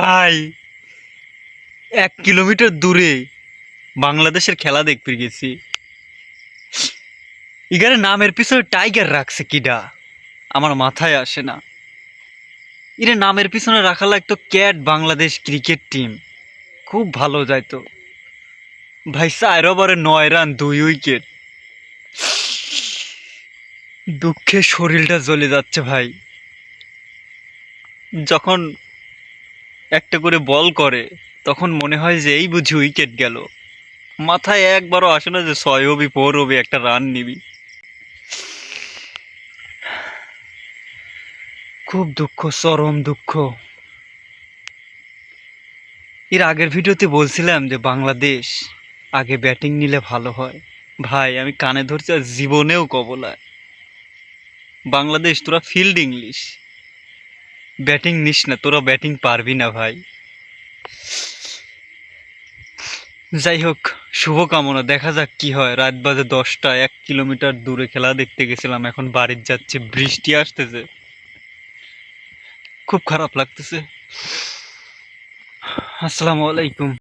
ভাই, এক কিলোমিটার দূরে বাংলাদেশের খেলা দেখতে গেছি। এখানে নামের পিছনে টাইগার রাখছে কিডা, আমার মাথায় আসে না। ইরে নামের পিছনে রাখা লাগতো ক্যাট বাংলাদেশ ক্রিকেট টিম, খুব ভালো যাইতো। ভাই, চার ওভারে নয় রান, দুই উইকেট। দুঃখে শরীরটা জ্বলে যাচ্ছে ভাই। যখন একটা করে বল করে, তখন মনে হয় যে এই বুঝি উইকেট গেল। মাথায় একবারও আসে না যে ছয় হবি ফোর হবি একটা রান নিবি। খুব দুঃখ, চরম দুঃখ। এর আগের ভিডিওতে বলছিলাম যে বাংলাদেশ আগে ব্যাটিং নিলে ভালো হয়। ভাই, আমি কানে ধরছি আর জীবনেও কবলায়। বাংলাদেশ, তোরা ফিল্ড ইংলিশ ব্যাটিং নিস না, তোরা ব্যাটিং পারবি না ভাই। যাই হোক, শুভকামনা, দেখা যাক কি হয়। রাত বাজে দশটা, এক কিলোমিটার দূরে খেলা দেখতে গেছিলাম, এখন বাড়ির যাচ্ছে, বৃষ্টি আসতেছে। খুব খারাপ লাগতেছে। আসসালামু আলাইকুম।